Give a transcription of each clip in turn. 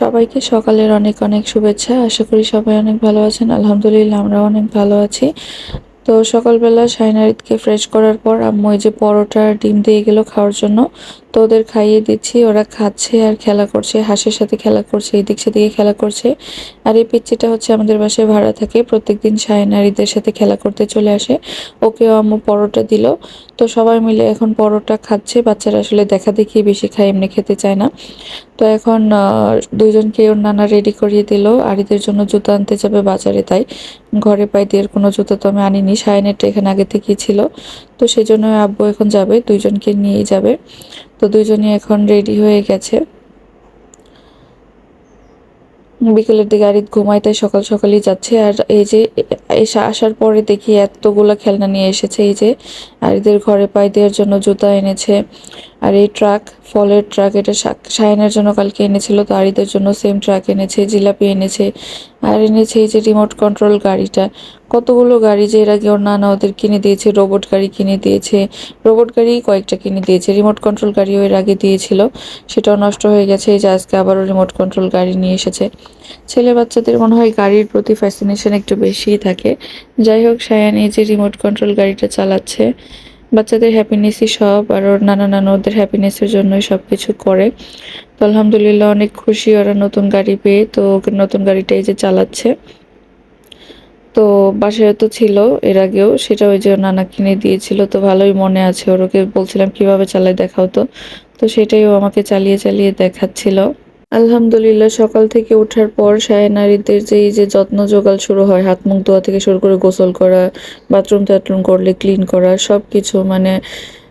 সবাইকে সকালের অনেক অনেক শুভেচ্ছা। আশা করি সবাই অনেক ভালো আছেন। আলহামদুলিল্লাহ আমরা অনেক ভালো আছি। তো সকালবেলা শাইনারিদকে ফ্রেশ করার পর আম্মু এই যে পরোটা ডিম দিয়ে গেলো খাওয়ার জন্য। তো ওদের খাইয়ে দিচ্ছি, ওরা খাচ্ছে আর খেলা করছে, হাঁসের সাথে খেলা করছে, এদিক সেদিকে খেলা করছে। আর এই পিচ্চিটা হচ্ছে আমাদের বাসায় ভাড়া থাকে, প্রত্যেকদিন শাইনারিদের সাথে খেলা করতে চলে আসে। ওকেও আম্মু পরোটা দিল। তো সবাই মিলে এখন পরোটা খাচ্ছে, বাচ্চারা আসলে দেখা দেখি বেশি খায়, এমনি খেতে চায় না। তো এখন দুইজনকে ওর নানা রেডি করিয়ে দিল। আরিদের জন্য জুতো আনতে যাবে বাজারে, তাই ঘরে পাই দিয়ে কোনো জুতো তো আমি আনিনি। সায়নেরটা এখানে আগে থেকেই ছিল। তো সেই জন্য আব্বু এখন যাবে, দুইজনকে নিয়েই যাবে। তো দুইজনই এখন রেডি হয়ে গেছে। বিকেলের দিকে আরিত ঘুমায়, তাই সকাল সকালই যাচ্ছে। আর এই যে, এসে আসার পরে দেখি এতগুলো খেলনা নিয়ে এসেছে। এই যে আর আরিদের ঘরে পাই দেওয়ার জন্য জুতা এনেছে। আর এই ট্রাক, ফলের ট্রাক, এটা সায়নের জন্য কালকে এনেছিল। তো আরিদের জন্য সেম ট্রাক এনেছে, জিলাপি এনেছে। আর এনেছে এই যে রিমোট কন্ট্রোল গাড়িটা। কতগুলো গাড়ি যে এর আগে ওর নানা ওদের কিনে দিয়েছে রোবট গাড়ি কিনে দিয়েছে রোবট গাড়ি কয়েকটা কিনে দিয়েছে রিমোট কন্ট্রোল গাড়িও এর আগে দিয়েছিল, সেটাও নষ্ট হয়ে গেছে, এই যে আজকে আবারও রিমোট কন্ট্রোল গাড়ি নিয়ে এসেছে। ছেলে বাচ্চাদের মনে হয় গাড়ির প্রতি ফ্যাসিনেশন একটু বেশিই থাকে। যাই হোক, সায়ান এই যে রিমোট কন্ট্রোল গাড়িটা চালাচ্ছে, বাচ্চাদের হ্যাপিনেসই সব, আর ওর নানা নানা ওদের হ্যাপিনেসের জন্যই সব কিছু করে। তো আলহামদুলিল্লাহ অনেক খুশি ওরা নতুন গাড়ি পেয়ে, তো নতুন গাড়িটা এই যে চালাচ্ছে। তো বাসায় তো ছিল এর আগেও, সেটা ওই যে নানা কিনে দিয়েছিল, তো ভালোই মনে আছে। ওর ওকে বলছিলাম কীভাবে চালায় দেখাও তো। তো সেটাই ও আমাকে চালিয়ে চালিয়ে দেখাচ্ছিল। আলহামদুলিল্লাহ, সকাল থেকে ওঠার পর নারীদের যে যে যত্ন জোগাল শুরু হয়, হাত মুখ ধোয়া থেকে শুরু করে গোসল করা বাথরুম টাথরুম করলে ক্লিন করা সব কিছু মানে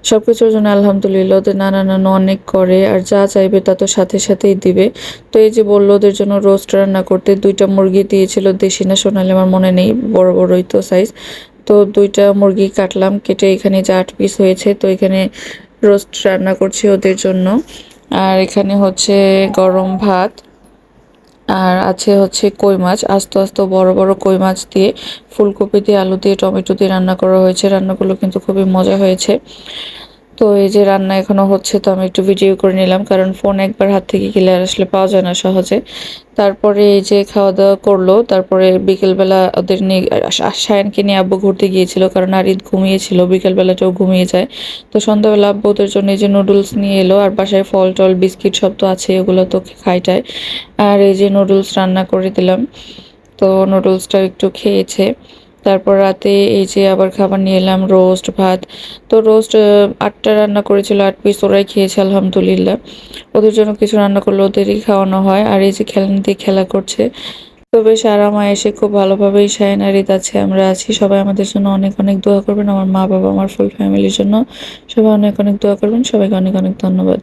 সব কিছুর জন্য আলহামদুলিল্লাহ, ওদের নানা নানা অনেক করে, আর যা চাইবে তা তো সাথে সাথেই দিবে। তো এই যে বলল ওদের জন্য রোস্ট রান্না করতে, দুইটা মুরগি দিয়েছিল দেশি না সোনালি আমার মনে নেই, বড় বড়ই তো সাইজ তো দুইটা মুরগি কাটলাম, কেটে এখানে যে আট পিস হয়েছে, তো এখানে রোস্ট রান্না করছি ওদের জন্য। আর এখানে হচ্ছে গরম ভাত আর আছে হচ্ছে কই মাছ, আস্তে আস্তে বড় বড় কই মাছ দিয়ে ফুলকপি দিয়ে আলু দিয়ে টমেটো দিয়ে রান্না করা হয়েছে। রান্নাগুলো কিন্তু খুবই মজা হয়েছে। তো এই যে রান্না এখনও হচ্ছে, তো আমি একটু ভিডিও করে নিলাম, কারণ ফোন একবার হাত থেকে ক্লিয়ার আসলে পাওয়া যায় না সহজে। তারপরে এই যে খাওয়া দাওয়া করল, তারপরে বিকেলবেলা ওদের নিয়ে সায়নকে নিয়ে আব্বু ঘুরতে গিয়েছিল, কারণ আরিদ ঘুমিয়েছিল বিকেলবেলাটাও ঘুমিয়ে যায়। তো সন্ধ্যাবেলা আব্বু ওদের জন্য এই যে নুডলস নিয়ে এলো, আর বাসায় ফল টল, বিস্কিট সব তো আছে, ওগুলো তো খাইটায় আর এই যে নুডলস রান্না করে দিলাম, তো নুডলসটাও একটু খেয়েছে। তারপর রাতে এই যে আবার খাবার নিয়ে এলাম, রোস্ট, ভাত। তো রোস্ট আটটা রান্না করেছিল, আট পিস ওরাই খেয়েছে, আলহামদুলিল্লাহ। ওদের জন্য কিছু রান্না করলে ওদেরই খাওয়ানো হয়। আর এই যে খেলনা দিয়ে খেলা করছে, তো বেশ আরামা এসে খুব ভালোভাবেই শায়নারিত আছে, আমরা আছি। সবাই আমাদের জন্য অনেক অনেক দোয়া করবেন। আমার মা বাবা, আমার ফুল ফ্যামিলির জন্য সবাই অনেক অনেক দোয়া করবেন। সবাইকে অনেক অনেক ধন্যবাদ।